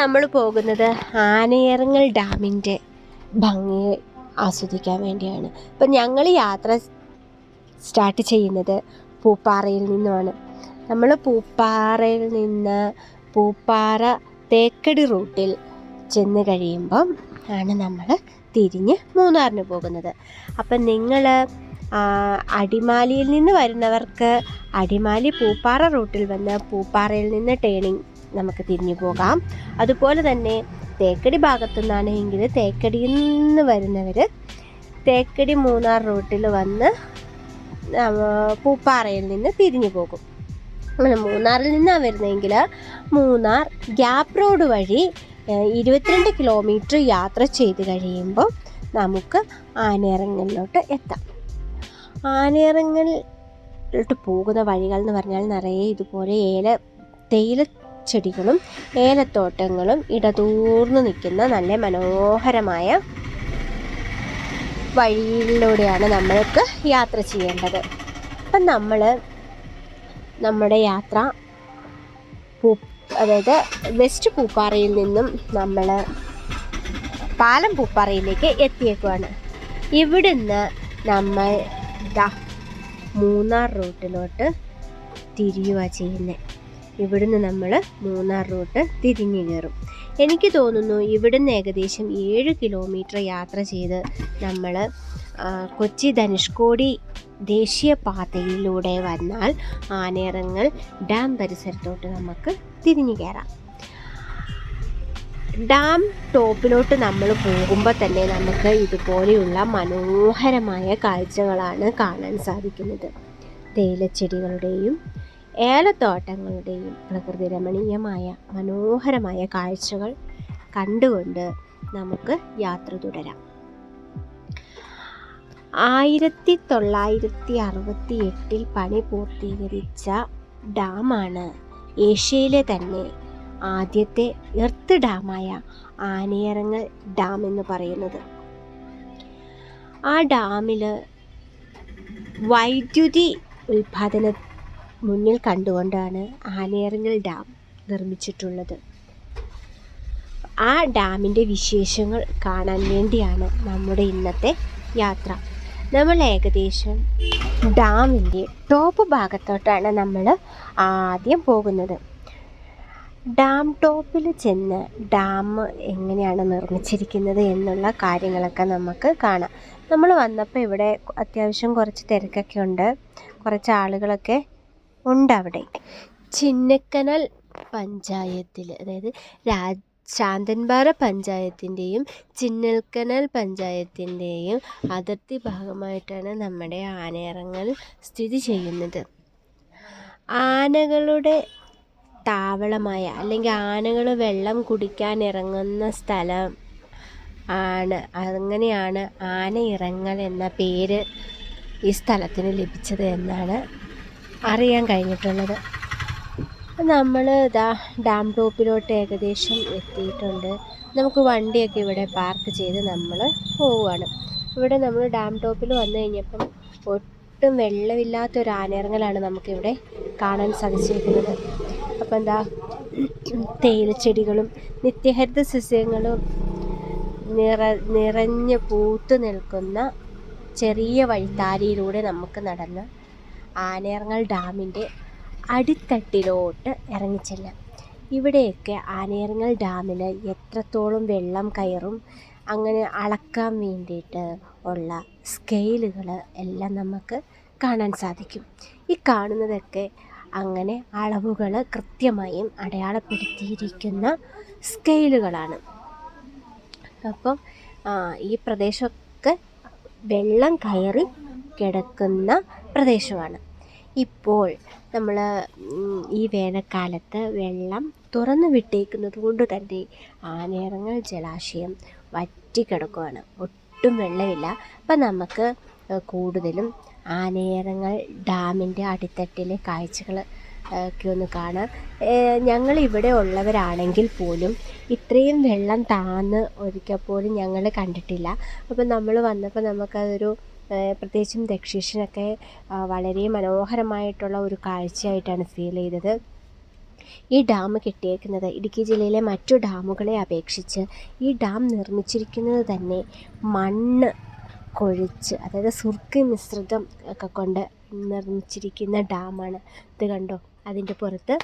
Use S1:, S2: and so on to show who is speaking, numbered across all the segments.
S1: നമ്മൾ പോകുന്നത് ആനയിറങ്ങൽ ഡാമിന്റെ ഭംഗിയെ ആസ്വദിക്കാൻ വേണ്ടിയാണ്. അപ്പം ഞങ്ങൾ യാത്ര സ്റ്റാർട്ട് ചെയ്യുന്നത് പൂപ്പാറയിൽ നിന്നുമാണ്. നമ്മൾ പൂപ്പാറയിൽ നിന്ന് പൂപ്പാറ തേക്കടി റൂട്ടിൽ ചെന്ന് കഴിയുമ്പം ആണ് നമ്മൾ തിരിഞ്ഞ് മൂന്നാറിന് പോകുന്നത്. അപ്പം നിങ്ങൾ അടിമാലിയിൽ നിന്ന് വരുന്നവർക്ക് അടിമാലി പൂപ്പാറ റൂട്ടിൽ വന്ന് പൂപ്പാറയിൽ നിന്ന് ടേണിംഗ് നമുക്ക് തിരിഞ്ഞു പോകാം. അതുപോലെ തന്നെ തേക്കടി ഭാഗത്തു നിന്നാണെങ്കിൽ തേക്കടിയിൽ നിന്ന് വരുന്നവർ തേക്കടി മൂന്നാർ റൂട്ടിൽ വന്ന് പൂപ്പാറയിൽ നിന്ന് തിരിഞ്ഞു പോകും. അങ്ങനെ മൂന്നാറിൽ നിന്നാണ് വരുന്നതെങ്കിൽ മൂന്നാർ ഗ്യാപ്പ് റോഡ് വഴി ഇരുപത്തിരണ്ട് കിലോമീറ്റർ യാത്ര ചെയ്ത് കഴിയുമ്പോൾ നമുക്ക് ആനയിറങ്ങലിലോട്ട് എത്താം. ആനയിറങ്ങലിലോട്ട് പോകുന്ന വഴികൾ എന്ന് പറഞ്ഞാൽ നിറയെ ഇതുപോലെ ഏല തേയില ചെടികളും ഏലത്തോട്ടങ്ങളും ഇടതൂർന്ന് നിൽക്കുന്ന നല്ല മനോഹരമായ വഴിയിലൂടെയാണ് നമ്മൾക്ക് യാത്ര ചെയ്യേണ്ടത്. അപ്പം നമ്മൾ നമ്മുടെ യാത്ര പൂ അതായത് വെസ്റ്റ് പൂപ്പാറയിൽ നിന്നും നമ്മൾ പാലം പൂപ്പാറയിലേക്ക് എത്തിയേക്കുവാണ്. ഇവിടുന്ന് നമ്മൾ ദാ മൂന്നാർ റൂട്ടിലോട്ട് തിരിയുക ചെയ്യുന്നത് ഇവിടുന്ന് നമ്മൾ മൂന്നാർ റൂട്ട് തിരിഞ്ഞു കയറും. എനിക്ക് തോന്നുന്നു ഇവിടുന്ന് ഏകദേശം ഏഴ് കിലോമീറ്റർ യാത്ര ചെയ്ത് നമ്മൾ കൊച്ചി ധനുഷ്കോടി ദേശീയ പാതയിലൂടെ വന്നാൽ ആനേറങ്ങൾ ഡാം പരിസരത്തോട്ട് നമുക്ക് തിരിഞ്ഞു കയറാം. ഡാം ടോപ്പിലോട്ട് നമ്മൾ പോകുമ്പോൾ തന്നെ നമുക്ക് ഇതുപോലെയുള്ള മനോഹരമായ കാഴ്ചകളാണ് കാണാൻ സാധിക്കുന്നത്. തേയിലച്ചെടികളുടെയും ഏലത്തോട്ടങ്ങളുടെയും പ്രകൃതി രമണീയമായ മനോഹരമായ കാഴ്ചകൾ കണ്ടുകൊണ്ട് നമുക്ക് യാത്ര തുടരാം. ആയിരത്തി തൊള്ളായിരത്തി അറുപത്തി എട്ടിൽ പണി പൂർത്തീകരിച്ച ഡാമാണ് ഏഷ്യയിലെ തന്നെ ആദ്യത്തെ എർത്ത് ഡാമായ ആനയിറങ്ങൽ ഡാം എന്ന് പറയുന്നത്. ആ ഡാമിൽ വൈദ്യുതി ഉൽപാദന മുന്നിൽ കണ്ടുകൊണ്ടാണ് ആനയിറങ്ങൽ ഡാം നിർമ്മിച്ചിട്ടുള്ളത്. ആ ഡാമിന്റെ വിശേഷങ്ങൾ കാണാൻ വേണ്ടിയാണ് നമ്മുടെ ഇന്നത്തെ യാത്ര. നമ്മൾ ഏകദേശം ഡാമിന്റെ ടോപ്പ് ഭാഗത്തോട്ടാണ് നമ്മൾ ആദ്യം പോകുന്നത്. ഡാം ടോപ്പിൽ ചെന്ന് ഡാം എങ്ങനെയാണ് നിർമ്മിച്ചിരിക്കുന്നത് എന്നുള്ള കാര്യങ്ങളൊക്കെ നമുക്ക് കാണാം. നമ്മൾ വന്നപ്പോൾ ഇവിടെ അത്യാവശ്യം കുറച്ച് തിരക്കൊക്കെ ഉണ്ട്. കുറച്ച് ആളുകളൊക്കെ ഉണ്ട് അവിടെ ചിന്നക്കനൽ പഞ്ചായത്തിൽ അതായത് രാ ശാന്തൻപാറ പഞ്ചായത്തിന്റെയും ചിന്നൽക്കനൽ പഞ്ചായത്തിന്റെയും അതിർത്തി ഭാഗമായിട്ടാണ് നമ്മുടെ ആനയിറങ്ങൽ സ്ഥിതി ചെയ്യുന്നത്. ആനകളുടെ താവളമായ അല്ലെങ്കിൽ ആനകൾ വെള്ളം കുടിക്കാൻ ഇറങ്ങുന്ന സ്ഥലം ആണ്. അങ്ങനെയാണ് ആനയിറങ്ങൽ എന്ന പേര് ഈ സ്ഥലത്തിന് ലഭിച്ചത് എന്നാണ് അറിയാൻ കഴിഞ്ഞിട്ടുള്ളത്. നമ്മൾ ഇതാ ഡാം ടോപ്പിലോട്ട് ഏകദേശം എത്തിയിട്ടുണ്ട്. നമുക്ക് വണ്ടിയൊക്കെ ഇവിടെ പാർക്ക് ചെയ്ത് നമ്മൾ പോവുകയാണ്. ഇവിടെ നമ്മൾ ഡാം ടോപ്പിൽ വന്നു കഴിഞ്ഞപ്പം ഒട്ടും വെള്ളമില്ലാത്തൊരു ആനയിറങ്ങലാണ് നമുക്കിവിടെ കാണാൻ സാധിച്ചിരിക്കുന്നത്. അപ്പം എന്താ തേയിലച്ചെടികളും നിത്യഹരിത സസ്യങ്ങളും നിറ നിറഞ്ഞ് പൂത്തു നിൽക്കുന്ന ചെറിയ വഴിത്താരിയിലൂടെ നമുക്ക് നടന്ന് ആനയിറങ്ങൽ ഡാമിന്റെ അടിത്തട്ടിലോട്ട് ഇറങ്ങിച്ചെല്ലാം ഇവിടെയൊക്കെ ആനയിറങ്ങൽ ഡാമിൽ എത്രത്തോളം വെള്ളം കയറും അങ്ങനെ അളക്കാൻ വേണ്ടിയിട്ട് ഉള്ള സ്കെയിലുകൾ എല്ലാം നമുക്ക് കാണാൻ സാധിക്കും. ഈ കാണുന്നതൊക്കെ അങ്ങനെ അളവുകൾ കൃത്യമായും അടയാളപ്പെടുത്തിയിരിക്കുന്ന സ്കെയിലുകളാണ്. അപ്പം ഈ പ്രദേശമൊക്കെ വെള്ളം കയറി കിടക്കുന്ന പ്രദേശമാണ്. ഇപ്പോൾ നമ്മൾ ഈ വേനൽക്കാലത്ത് വെള്ളം തുറന്നു വിട്ടേക്കുന്നത് കൊണ്ട് തന്നെ ആനയിറങ്ങൽ ജലാശയം വറ്റിക്കിടക്കുകയാണ് ഒട്ടും വെള്ളമില്ല. അപ്പം നമുക്ക് കൂടുതലും ആനയിറങ്ങൽ ഡാമിന്റെ അടിത്തട്ടിലെ കാഴ്ചകൾ ഒക്കെ ഒന്ന് കാണാം. ഞങ്ങൾ ഇവിടെ ഉള്ളവരാണെങ്കിൽ പോലും ഇത്രയും വെള്ളം താന്ന് ഒരിക്കൽ പോലും ഞങ്ങൾ കണ്ടിട്ടില്ല. അപ്പം നമ്മൾ വന്നപ്പോൾ നമുക്കതൊരു പ്രത്യേകിച്ചും ദക്ഷീഷിനൊക്കെ വളരെ മനോഹരമായിട്ടുള്ള ഒരു കാഴ്ചയായിട്ടാണ് ഫീൽ ചെയ്തത്. ഈ ഡാം കെട്ടിയേക്കുന്നത് ഇടുക്കി ജില്ലയിലെ മറ്റു ഡാമുകളെ അപേക്ഷിച്ച് ഈ ഡാം നിർമ്മിച്ചിരിക്കുന്നത് തന്നെ മണ്ണ് കൊഴിച്ച് അതായത് സുർക്കി മിശ്രിതം ഒക്കെ കൊണ്ട് നിർമ്മിച്ചിരിക്കുന്ന ഡാമാണ് ഇത് കണ്ടോ? അതിന്റെ പുറത്ത്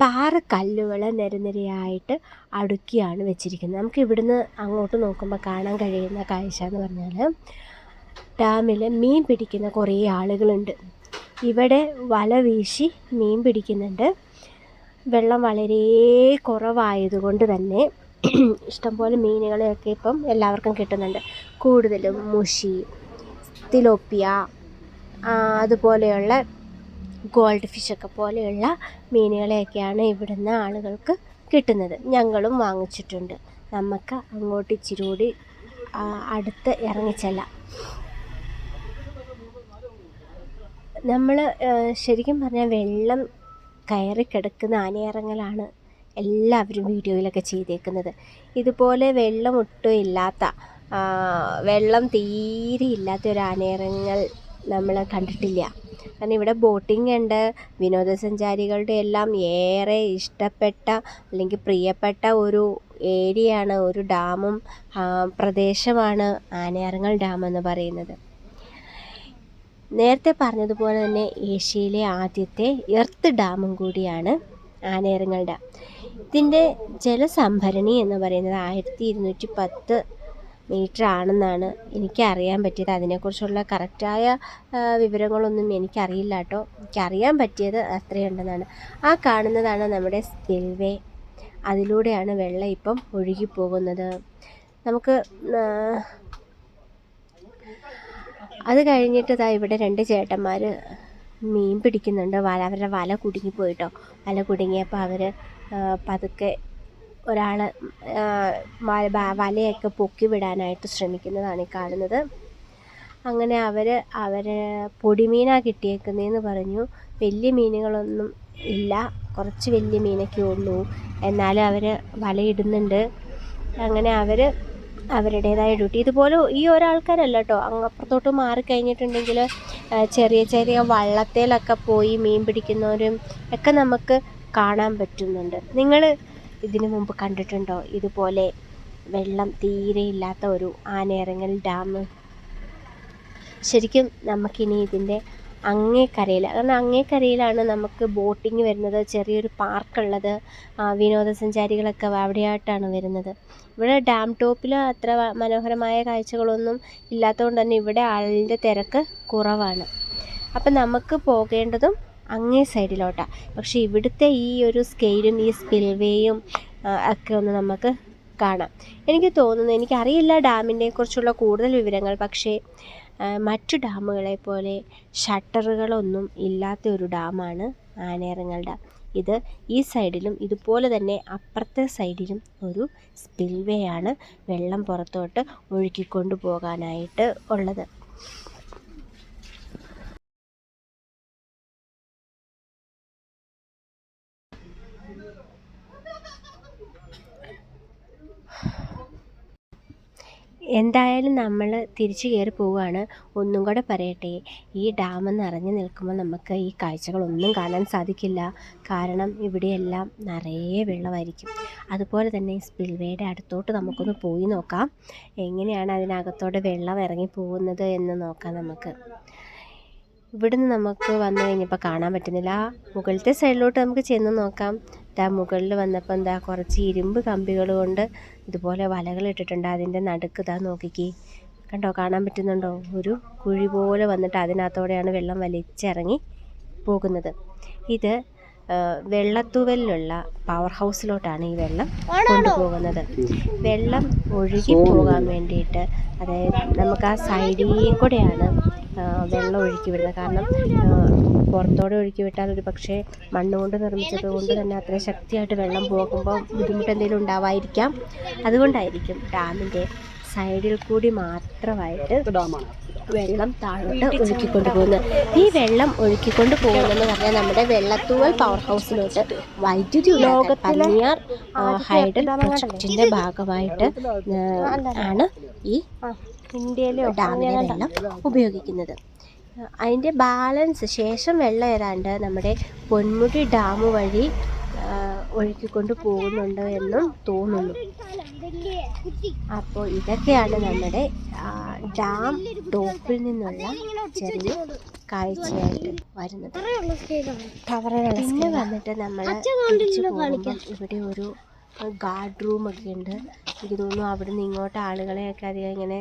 S1: പാറ പാറക്കല്ലുകൾ നിരനിരയായിട്ട് അടുക്കിയാണ് വെച്ചിരിക്കുന്നത്. നമുക്ക് ഇവിടുന്ന് അങ്ങോട്ട് നോക്കുമ്പോൾ കാണാൻ കഴിയുന്ന കാഴ്ച എന്ന് പറഞ്ഞാൽ ഡാമിൽ മീൻ പിടിക്കുന്ന കുറേ ആളുകളുണ്ട്. ഇവിടെ വല വീശി മീൻ പിടിക്കുന്നുണ്ട്. വെള്ളം വളരെ കുറവായതുകൊണ്ട് തന്നെ ഇഷ്ടംപോലെ മീനുകളെയൊക്കെ ഇപ്പം എല്ലാവർക്കും കിട്ടുന്നുണ്ട്. കൂടുതലും മുഷി തിലോപ്പിയ അതുപോലെയുള്ള ഗോൾഡ് ഫിഷൊക്കെ പോലെയുള്ള മീനുകളെയൊക്കെയാണ് ഇവിടുന്ന് ആളുകൾക്ക് കിട്ടുന്നത്. ഞങ്ങളും വാങ്ങിച്ചിട്ടുണ്ട്. നമുക്ക് അങ്ങോട്ട് ഇച്ചിരി കൂടി അടുത്ത് ഇറങ്ങിച്ചെല്ലാം. നമ്മൾ ശരിക്കും പറഞ്ഞാൽ വെള്ളം കയറി കിടക്കുന്ന ആനയിറങ്ങലാണ് എല്ലാവരും വീഡിയോയിലൊക്കെ ചെയ്തേക്കുന്നത്. ഇതുപോലെ വെള്ളം ഒട്ടും ഇല്ലാത്ത വെള്ളം തീരെ ഇല്ലാത്ത ഒരു ആനയിറങ്ങൽ നമ്മൾ കണ്ടിട്ടില്ല. കാരണം ഇവിടെ ബോട്ടിംഗ് ഉണ്ട് വിനോദസഞ്ചാരികളുടെ എല്ലാം ഏറെ ഇഷ്ടപ്പെട്ട അല്ലെങ്കിൽ പ്രിയപ്പെട്ട ഒരു ഏരിയയാണ് ഒരു ഡാമും പ്രദേശമാണ് ആനയറങ്ങൾ ഡാം എന്ന് പറയുന്നത്. നേരത്തെ പറഞ്ഞതുപോലെ തന്നെ ഏഷ്യയിലെ ആദ്യത്തെ എർത്ത് ഡാമും കൂടിയാണ് ആനേറങ്ങൾ ഡാം. ഇതിന്റെ ജലസംഭരണി എന്ന് പറയുന്നത് ആയിരത്തി ഇരുന്നൂറ്റി പത്ത് മീറ്റർ ആണെന്നാണ് എനിക്കറിയാൻ പറ്റിയത്. അതിനെക്കുറിച്ചുള്ള കറക്റ്റായ വിവരങ്ങളൊന്നും എനിക്കറിയില്ല കേട്ടോ. എനിക്കറിയാൻ പറ്റിയത് അത്രയുണ്ടെന്നാണ്. ആ കാണുന്നതാണ് നമ്മുടെ സ്പിൽവേ അതിലൂടെയാണ് വെള്ളം ഇപ്പം ഒഴുകിപ്പോകുന്നത്. നമുക്ക് അത് കഴിഞ്ഞിട്ട് ഇതാ ഇവിടെ രണ്ട് ചേട്ടന്മാർ മീൻ പിടിക്കുന്നുണ്ട്. വല അവരുടെ വല കുടുങ്ങിപ്പോയിട്ടോ. വല കുടുങ്ങിയപ്പോൾ അവർ പതുക്കെ ഒരാൾ വലയൊക്കെ പൊക്കി വിടാനായിട്ട് ശ്രമിക്കുന്നതാണ് ഈ കാണുന്നത്. അങ്ങനെ അവർ അവർ പൊടിമീനാണ് കിട്ടിയേക്കുന്നതെന്ന് പറഞ്ഞു. വലിയ മീനുകളൊന്നും ഇല്ല. കുറച്ച് വലിയ മീനൊക്കെ ഉള്ളൂ. എന്നാലും അവർ വലയിടുന്നുണ്ട് അങ്ങനെ അവർ അവരുടേതായ ഡ്യൂട്ടി. ഇതുപോലെ ഈ ഒരാൾക്കാരല്ല കേട്ടോ അങ്ങ് അപ്പുറത്തോട്ട് മാറിക്കഴിഞ്ഞിട്ടുണ്ടെങ്കിൽ ചെറിയ ചെറിയ വള്ളത്തേലൊക്കെ പോയി മീൻ പിടിക്കുന്നവരും ഒക്കെ നമുക്ക് കാണാൻ പറ്റുന്നുണ്ട്. നിങ്ങൾ ഇതിനു മുമ്പ് കണ്ടിട്ടുണ്ടോ? ഇതുപോലെ വെള്ളം തീരെ ഇല്ലാത്ത ഒരു ആനയിറങ്ങൽ ഡാം. ശരിക്കും നമുക്കിനി ഇതിന്റെ അങ്ങേക്കരയിൽ കാരണം അങ്ങേക്കരയിലാണ് നമുക്ക് ബോട്ടിങ് വരുന്നത് ചെറിയൊരു പാർക്കുള്ളത് വിനോദസഞ്ചാരികളൊക്കെ അവിടെയായിട്ടാണ് വരുന്നത്. ഇവിടെ ഡാം ടോപ്പിൽ അത്ര മനോഹരമായ കാഴ്ചകളൊന്നും ഇല്ലാത്തതുകൊണ്ട് തന്നെ ഇവിടെ ആളിന്റെ തിരക്ക് കുറവാണ്. അപ്പം നമുക്ക് പോകേണ്ടതും അങ്ങേ സൈഡിലോട്ടാണ് പക്ഷേ ഇവിടുത്തെ ഈ ഒരു സ്കെയിലും ഈ സ്പിൽവേയും ഒക്കെ ഒന്ന് നമുക്ക് കാണാം. എനിക്ക് തോന്നുന്നു എനിക്കറിയില്ല ഡാമിനെ കുറിച്ചുള്ള കൂടുതൽ വിവരങ്ങൾ പക്ഷേ മറ്റു ഡാമുകളെ പോലെ ഷട്ടറുകളൊന്നും ഇല്ലാത്ത ഒരു ഡാമാണ് ആനേറങ്ങൽ ഡാം. ഇത് ഈ സൈഡിലും ഇതുപോലെ തന്നെ അപ്പുറത്തെ സൈഡിലും ഒരു സ്പിൽവേ ആണ് വെള്ളം പുറത്തോട്ട് ഒഴുക്കിക്കൊണ്ട് പോകാനായിട്ട് ഉള്ളത്. എന്തായാലും നമ്മൾ തിരിച്ചു കയറി പോവുകയാണ്. ഒന്നും കൂടെ പറയട്ടെ. ഈ ഡാം നിറഞ്ഞു നിൽക്കുമ്പോൾ നമുക്ക് ഈ കാഴ്ചകളൊന്നും കാണാൻ സാധിക്കില്ല. കാരണം ഇവിടെയെല്ലാം നിറയെ വെള്ളമായിരിക്കും. അതുപോലെ തന്നെ സ്പിൽവേയുടെ അടുത്തോട്ട് നമുക്കൊന്ന് പോയി നോക്കാം. എങ്ങനെയാണ് അതിനകത്തോടെ വെള്ളം ഇറങ്ങി പോകുന്നത് എന്ന് നോക്കാം നമുക്ക്. ഇവിടുന്ന് നമുക്ക് വന്നു കഴിഞ്ഞപ്പോൾ കാണാൻ പറ്റുന്നില്ല. മുകളിലത്തെ സൈഡിലോട്ട് നമുക്ക് ചെന്ന് നോക്കാം. ദാ മുകളിൽ വന്നപ്പോൾ എന്താ കുറച്ച് ഇരുമ്പ് കമ്പികൾ കൊണ്ട് ഇതുപോലെ വലകൾ ഇട്ടിട്ടുണ്ട്. അതിന്റെ നടുക്ക് ഇതാ നോക്കിക്കേ. കണ്ടോ കാണാൻ പറ്റുന്നുണ്ടോ? ഒരു കുഴി പോലെ വന്നിട്ട് അതിനകത്തോടെയാണ് വെള്ളം വലിച്ചിറങ്ങി പോകുന്നത്. ഇത് വെള്ളത്തൂവലിലുള്ള പവർ ഹൗസിലോട്ടാണ് ഈ വെള്ളം കൊണ്ടുപോകുന്നത്. വെള്ളം ഒഴുകി പോകാൻ വേണ്ടിയിട്ട് അതായത് നമുക്ക് ആ സൈഡിൽ കൂടെയാണ് വെള്ളം ഒഴുക്കി വിടുന്നത്. കാരണം പുറത്തോടെ ഒഴുക്കി വിട്ടാൽ ഒരു പക്ഷേ മണ്ണ് കൊണ്ട് നിർമ്മിച്ചത് കൊണ്ട് തന്നെ അത്രയും ശക്തിയായിട്ട് വെള്ളം പോകുമ്പോൾ ബുദ്ധിമുട്ട് എന്തെങ്കിലും ഉണ്ടാവാതിരിക്കാം. അതുകൊണ്ടായിരിക്കും ഡാമിന്റെ സൈഡിൽ കൂടി മാത്രമായിട്ട് വെള്ളം താഴോട്ട് ഒഴുക്കിക്കൊണ്ട് പോകുന്നത്. ഈ വെള്ളം ഒഴുക്കിക്കൊണ്ട് പോകുന്നതെന്ന് പറഞ്ഞാൽ നമ്മുടെ വെള്ളത്തൂവൽ പവർ ഹൗസിലോട്ട് വൈദ്യുതി പന്നിയാർ ഹൈഡൽ പ്രൊജക്റ്റിന്റെ ഭാഗമായിട്ട് ആണ് ഈ ഇന്ത്യയിലെ ഡാമിലെ വെള്ളം ഉപയോഗിക്കുന്നത്. അതിന്റെ ബാലൻസ് ശേഷം വെള്ളം ഏതാണ്ട് നമ്മുടെ പൊന്മുടി ഡാം വഴി ഒഴുക്കിക്കൊണ്ട് പോകുന്നുണ്ട് എന്നും തോന്നുന്നു. അപ്പോൾ ഇതൊക്കെയാണ് നമ്മുടെ ഡാം ടോപ്പിൽ നിന്നുള്ള ചെറിയ കാഴ്ചയായിട്ട് വരുന്നത്. പിന്നെ വന്നിട്ട് നമ്മൾ ഇവിടെ ഒരു ഗാർഡ് റൂം ഒക്കെ ഉണ്ട്. എനിക്ക് തോന്നുന്നു അവിടുന്ന് നിന്ന് ഇങ്ങോട്ട് ആളുകളെയൊക്കെ അധികം ഇങ്ങനെ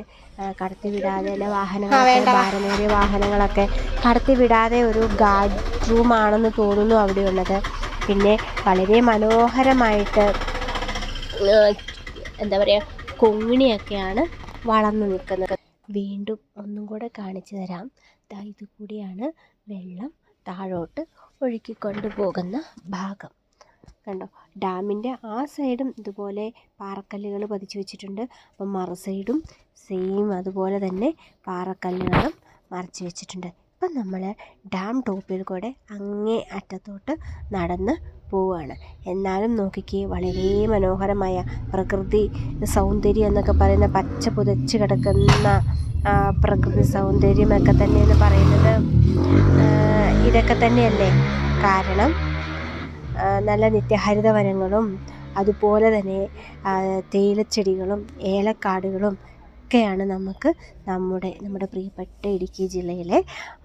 S1: കടത്തി വിടാതെ അല്ലെ വാഹനങ്ങളൊക്കെ ഭാരമേറിയ വാഹനങ്ങളൊക്കെ കടത്തി വിടാതെ ഒരു ഗാർഡ് റൂം ആണെന്ന് തോന്നുന്നു അവിടെയുള്ളത്. പിന്നെ വളരെ മനോഹരമായിട്ട് എന്താ പറയുക കൊങ്ങിണിയൊക്കെയാണ് വളർന്നു നിൽക്കുന്നത്. വീണ്ടും ഒന്നും കൂടെ കാണിച്ചു തരാം. ദാ ഇതുകൂടിയാണ് വെള്ളം താഴോട്ട് ഒഴുക്കിക്കൊണ്ട് പോകുന്ന ഭാഗം. കണ്ടോ? ഡാമിന്റെ ആ സൈഡും ഇതുപോലെ പാറക്കല്ലുകൾ പതിച്ചു വെച്ചിട്ടുണ്ട്. അപ്പം മറു സൈഡും സെയിം അതുപോലെ തന്നെ പാറക്കല്ലുകളും മറച്ചു വെച്ചിട്ടുണ്ട്. ഇപ്പം നമ്മൾ ഡാം ടോപ്പിൽ കൂടെ അങ്ങേ അറ്റത്തോട്ട് നടന്ന് പോവുകയാണ് എന്നാലും നോക്കിക്കേ വളരെ മനോഹരമായ പ്രകൃതി സൗന്ദര്യം എന്നൊക്കെ പറയുന്ന പച്ച പുതച്ച് കിടക്കുന്ന പ്രകൃതി സൗന്ദര്യമൊക്കെ തന്നെയെന്ന് പറയുന്നത് ഇതൊക്കെ തന്നെയല്ലേ? കാരണം നല്ല നിത്യഹരിത വനങ്ങളും അതുപോലെ തന്നെ തേയിലച്ചെടികളും ഏലക്കാടുകളും ഒക്കെയാണ് നമുക്ക് നമ്മുടെ നമ്മുടെ പ്രിയപ്പെട്ട ഇടുക്കി ജില്ലയിലെ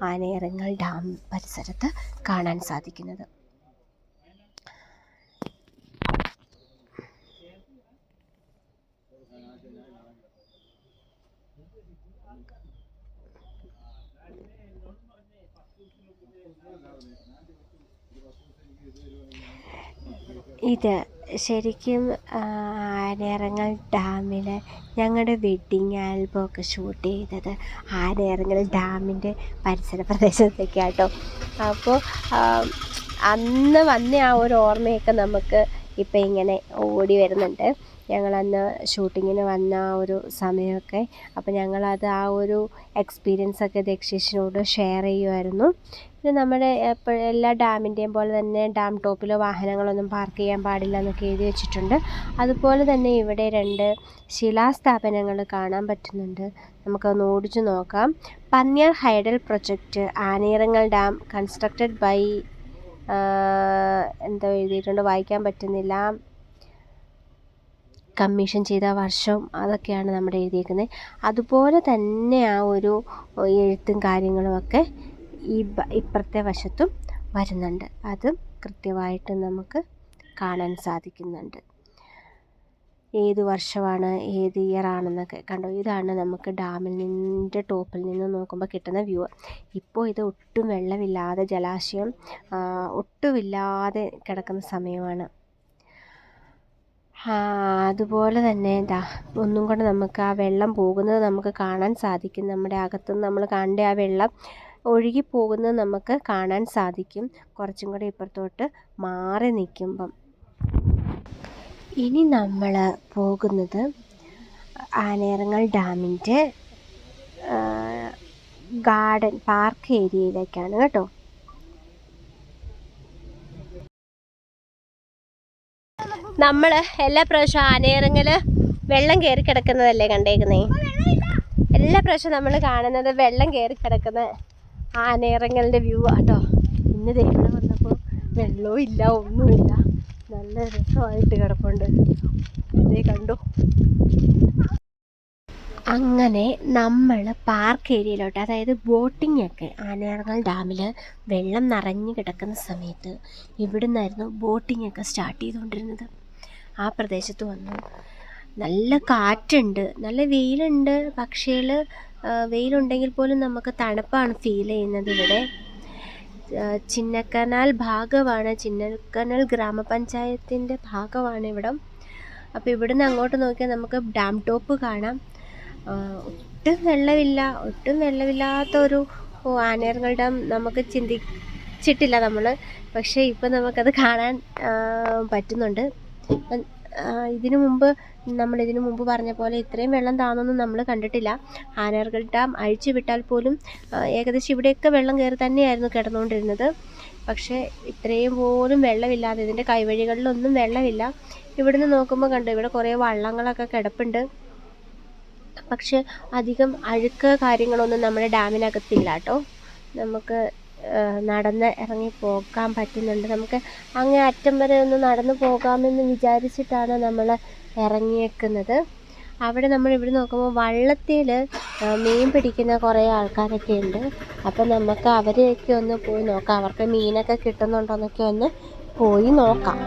S1: ആനയിറങ്ങൽ ഡാം പരിസരത്ത് കാണാൻ സാധിക്കുന്നത്. ഇത് ശരിക്കും ആനയിറങ്ങൽ ഡാമിൽ ഞങ്ങളുടെ വെഡ്ഡിങ് ആൽബം ഒക്കെ ഷൂട്ട് ചെയ്തത് ആനയിറങ്ങൽ ഡാമിന്റെ പരിസര പ്രദേശത്തൊക്കെ കേട്ടോ അപ്പോൾ അന്ന് വന്ന ആ ഒരു ഓർമ്മയൊക്കെ നമുക്ക് ഇപ്പം ഇങ്ങനെ ഓടി വരുന്നുണ്ട്. ഞങ്ങളന്ന് ഷൂട്ടിങ്ങിന് വന്ന ആ ഒരു സമയമൊക്കെ അപ്പോൾ ഞങ്ങളത് ആ ഒരു എക്സ്പീരിയൻസൊക്കെ ദക്ഷേഷിനോട് ഷെയർ ചെയ്യുമായിരുന്നു ഇത് നമ്മുടെ എപ്പോഴും എല്ലാ ഡാമിന്റെയും പോലെ തന്നെ ഡാം ടോപ്പിൽ വാഹനങ്ങളൊന്നും പാർക്ക് ചെയ്യാൻ പാടില്ല എന്നൊക്കെ എഴുതി വെച്ചിട്ടുണ്ട്. അതുപോലെ തന്നെ ഇവിടെ രണ്ട് ശിലാസ്ഥാപനങ്ങൾ കാണാൻ പറ്റുന്നുണ്ട്. നമുക്കൊന്ന് ഓടിച്ചു നോക്കാം. Panniyar hydel project Anayirangal dam constructed by എന്തോ എഴുതിയിട്ടുണ്ട് വായിക്കാൻ പറ്റുന്നില്ല. കമ്മീഷൻ ചെയ്ത വർഷം അതൊക്കെയാണ് നമ്മുടെ എഴുതിയിരിക്കുന്നത് അതുപോലെ തന്നെ ആ ഒരു എഴുത്തും കാര്യങ്ങളുമൊക്കെ ഈ ഇപ്പുറത്തെ വശത്തും വരുന്നുണ്ട്. അതും കൃത്യമായിട്ട് നമുക്ക് കാണാൻ സാധിക്കുന്നുണ്ട്. ഏത് വർഷമാണ് ഏത് ഇയർ ആണെന്നൊക്കെ കണ്ടോ? ഇതാണ് നമുക്ക് ഡാമിൽ നിന്നിന്റെ ടോപ്പിൽ നിന്ന് നോക്കുമ്പോൾ കിട്ടുന്ന വ്യൂ. ഇപ്പോൾ ഇത് ഒട്ടും വെള്ളമില്ലാതെ ജലാശയം ഒട്ടുമില്ലാതെ കിടക്കുന്ന സമയമാണ്. അതുപോലെ തന്നെ ദാ ഒന്നും കൊണ്ട് നമുക്ക് ആ വെള്ളം പോകുന്നത് നമുക്ക് കാണാൻ സാധിക്കും. നമ്മുടെ അകത്തുനിന്ന് നമ്മൾ കണ്ട ആ വെള്ളം ഒഴുകി പോകുന്നത് നമുക്ക് കാണാൻ സാധിക്കും. കുറച്ചും കൂടി ഇപ്പുറത്തോട്ട് മാറി നിൽക്കുമ്പം. ഇനി നമ്മൾ പോകുന്നത് ആനേറങ്ങൾ ഡാമിന്റെ ഗാർഡൻ പാർക്ക് ഏരിയയിലേക്കാണ് കേട്ടോ. നമ്മൾ എല്ലാ പ്രാവശ്യവും ആനയിറങ്ങൽ വെള്ളം കയറി കിടക്കുന്നതല്ലേ കണ്ടേക്കുന്നേ? എല്ലാ പ്രാവശ്യവും നമ്മൾ കാണുന്നത് വെള്ളം കയറി കിടക്കുന്ന ആനയിറങ്ങലിന്റെ വ്യൂ ആട്ടോ ഇന്ന് ഇവിടെ വന്നപ്പോൾ വെള്ളവും ഇല്ല ഒന്നുമില്ല നല്ല രസമായിട്ട് കിടപ്പുണ്ട്. ദേ കണ്ടു? അങ്ങനെ നമ്മൾ പാർക്ക് ഏരിയയിലോട്ട് അതായത് ബോട്ടിംഗ് ഒക്കെ ആനയിറങ്ങൽ ഡാമിൽ വെള്ളം നിറഞ്ഞു കിടക്കുന്ന സമയത്ത് ഇവിടുന്നായിരുന്നു ബോട്ടിംഗ് ഒക്കെ സ്റ്റാർട്ട് ചെയ്തുകൊണ്ടിരുന്നത്. ആ പ്രദേശത്ത് വന്നു. നല്ല കാറ്റുണ്ട് നല്ല വെയിലുണ്ട് പക്ഷേ വെയിലുണ്ടെങ്കിൽ പോലും നമുക്ക് തണുപ്പാണ് ഫീൽ ചെയ്യുന്നത് ഇവിടെ. ചിന്നക്കനാൽ ഭാഗമാണ്. ചിന്നക്കനാൽ ഗ്രാമപഞ്ചായത്തിന്റെ ഭാഗമാണ് ഇവിടം. അപ്പോൾ ഇവിടുന്ന് അങ്ങോട്ട് നോക്കിയാൽ നമുക്ക് ഡാം ടോപ്പ് കാണാം. ഒട്ടും വെള്ളമില്ല. ഒട്ടും വെള്ളമില്ലാത്ത ഒരു ഓ, ഡാം നമുക്ക് ചിന്തിച്ചിട്ടില്ല നമ്മൾ പക്ഷേ ഇപ്പം നമുക്കത് കാണാൻ പറ്റുന്നുണ്ട്. ഇതിനു മുമ്പ് നമ്മൾ ഇതിനു മുമ്പ് പറഞ്ഞ പോലെ ഇത്രയും വെള്ളം താന്നൊന്നും നമ്മൾ കണ്ടിട്ടില്ല. ആനയിറങ്ങൽ ഡാം അഴിച്ചു വിട്ടാൽ പോലും ഏകദേശം ഇവിടെയൊക്കെ വെള്ളം കയറി തന്നെയായിരുന്നു കിടന്നുകൊണ്ടിരുന്നത്. പക്ഷേ ഇത്രയും പോലും വെള്ളമില്ലാതെ ഇതിന്റെ കൈവഴികളിലൊന്നും വെള്ളമില്ല. ഇവിടുന്ന് നോക്കുമ്പോൾ കണ്ടു ഇവിടെ കുറേ വള്ളങ്ങളൊക്കെ കിടപ്പുണ്ട്. പക്ഷെ അധികം അഴുക്ക് കാര്യങ്ങളൊന്നും നമ്മുടെ ഡാമിനകത്തില്ല കേട്ടോ. നമുക്ക് നടന്ന് ഇറങ്ങി പോകാൻ പറ്റുന്നുണ്ട്. നമുക്ക് അങ്ങേ അറ്റം വരെ ഒന്ന് നടന്നു പോകാമെന്ന് വിചാരിച്ചിട്ടാണ് നമ്മൾ ഇറങ്ങിയേക്കുന്നത്. അവിടെ നമ്മൾ ഇവിടെ നോക്കുമ്പോൾ വള്ളത്തിൽ മീൻ പിടിക്കുന്ന കുറേ ആൾക്കാരൊക്കെ ഉണ്ട്. അപ്പം നമുക്ക് അവരെയൊക്കെ ഒന്ന് പോയി നോക്കാം. അവർക്ക് മീനൊക്കെ കിട്ടുന്നുണ്ടോ എന്നൊക്കെ ഒന്ന് പോയി നോക്കാം.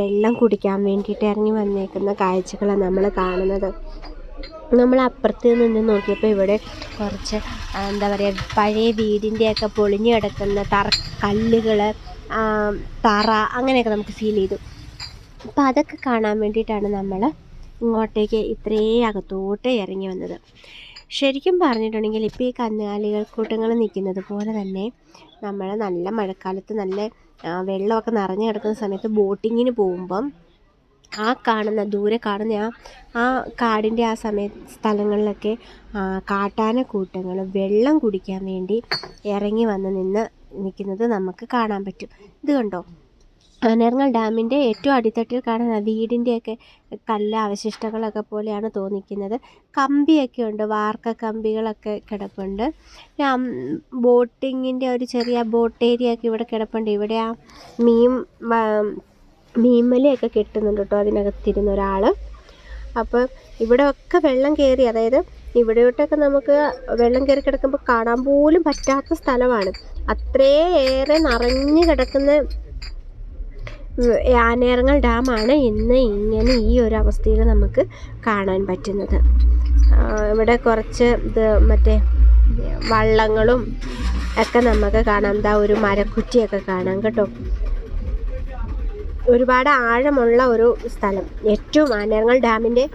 S1: വെള്ളം കുടിക്കാൻ വേണ്ടിയിട്ട് ഇറങ്ങി വന്നേക്കുന്ന കാഴ്ചകളാണ് നമ്മൾ കാണുന്നത്. നമ്മൾ അപ്പുറത്ത് നിന്ന് നോക്കിയപ്പോൾ ഇവിടെ കുറച്ച് എന്താ പറയുക പഴയ വീടിന്റെയൊക്കെ പൊളിഞ്ഞ് കിടക്കുന്ന തറ കല്ലുകൾ തറ അങ്ങനെയൊക്കെ നമുക്ക് ഫീൽ ചെയ്തു. അപ്പോൾ അതൊക്കെ കാണാൻ വേണ്ടിയിട്ടാണ് നമ്മൾ ഇങ്ങോട്ടേക്ക് ഇത്രേ അകത്തോട്ട് ഇറങ്ങി വന്നത്. ശരിക്കും പറഞ്ഞിട്ടുണ്ടെങ്കിൽ ഇപ്പോൾ ഈ കന്നുകാലികൾ കൂട്ടങ്ങൾ നിൽക്കുന്നത് പോലെ തന്നെ നമ്മൾ നല്ല മഴക്കാലത്ത് നല്ല വെള്ളമൊക്കെ നിറഞ്ഞു കിടക്കുന്ന സമയത്ത് ബോട്ടിങ്ങിന് പോകുമ്പം ആ കാണുന്ന ദൂരെ കാണുന്ന ആ ആ കാടിന്റെ ആ സമയ സ്ഥലങ്ങളിലൊക്കെ കാട്ടാന കൂട്ടങ്ങൾ വെള്ളം കുടിക്കാൻ വേണ്ടി ഇറങ്ങി വന്ന് നിന്ന് നിൽക്കുന്നത് നമുക്ക് കാണാൻ പറ്റും. ഇത് കണ്ടോ? ആനേറങ്ങൽ ഡാമിന്റെ ഏറ്റവും അടിത്തട്ടിൽ കാണുന്ന വീടിന്റെയൊക്കെ കല്ല് അവശിഷ്ടങ്ങളൊക്കെ പോലെയാണ് തോന്നിക്കുന്നത്. കമ്പിയൊക്കെ ഉണ്ട് വാർക്ക കമ്പികളൊക്കെ കിടപ്പുണ്ട്. ബോട്ടിങ്ങിന്റെ ഒരു ചെറിയ ബോട്ട് ഏരിയ ഒക്കെ ഇവിടെ കിടപ്പുണ്ട്. ഇവിടെ ആ മീൻ മീൻമലയൊക്കെ കിട്ടുന്നുണ്ട് കേട്ടോ അതിനകത്തിരുന്ന ഒരാൾ അപ്പോൾ ഇവിടെ ഒക്കെ വെള്ളം കയറി അതായത് ഇവിടെയോട്ടൊക്കെ നമുക്ക് വെള്ളം കയറി കിടക്കുമ്പോൾ കാണാൻ പോലും പറ്റാത്ത സ്ഥലമാണ്. അത്രയേറെ നിറഞ്ഞു കിടക്കുന്ന ഉം, ആനേറങ്ങൽ ഡാമാണ് ഇന്ന് ഇങ്ങനെ ഈ ഒരു അവസ്ഥയിൽ നമുക്ക് കാണാൻ പറ്റുന്നത്. ഇവിടെ കുറച്ച് ഇത് മറ്റേ വള്ളങ്ങളും ഒക്കെ നമുക്ക് കാണാം. ദാ ഒരു മരക്കുറ്റിയൊക്കെ കാണാം കേട്ടോ. ഒരുപാട് ആഴമുള്ള ഒരു സ്ഥലം. ഏറ്റവും ആനേറങ്ങൽ ഡാമിന്റെ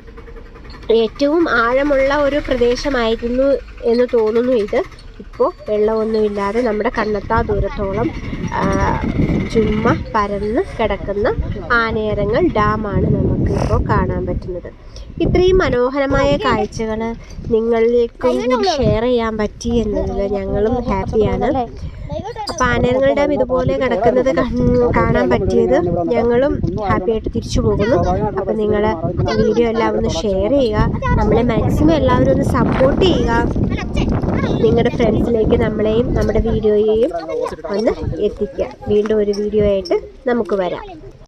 S1: ഏറ്റവും ആഴമുള്ള ഒരു പ്രദേശമായിരുന്നു എന്ന് തോന്നുന്നു ഇത്. ഇപ്പോൾ വെള്ളമൊന്നുമില്ലാതെ നമ്മുടെ കണ്ണെത്താ ദൂരത്തോളം ചുമ്മാ പരന്ന് കിടക്കുന്ന ആനയരങ്ങൾ ഡാമാണ് നമുക്കിപ്പോൾ കാണാൻ പറ്റുന്നത്. ഇത്രയും മനോഹരമായ കാഴ്ചകൾ നിങ്ങളിലേക്കും ഷെയർ ചെയ്യാൻ പറ്റി എന്നതിൽ ഞങ്ങളും ഹാപ്പിയാണ് പാനങ്ങളുടെ ഡാം ഇതുപോലെ കിടക്കുന്നത് കാണാൻ പറ്റിയത് ഞങ്ങളും ഹാപ്പി ആയിട്ട് തിരിച്ചു പോകുന്നു. അപ്പോൾ നിങ്ങൾ വീഡിയോ എല്ലാം ഒന്ന് ഷെയർ ചെയ്യുക. നമ്മളെ മാക്സിമം എല്ലാവരും ഒന്ന് സപ്പോർട്ട് ചെയ്യുക. നിങ്ങളുടെ ഫ്രണ്ട്സിലേക്ക് നമ്മളെയും നമ്മുടെ വീഡിയോയെയും ഒന്ന് എത്തിക്കുക. വീണ്ടും ഒരു വീഡിയോ ആയിട്ട് നമുക്ക് വരാം.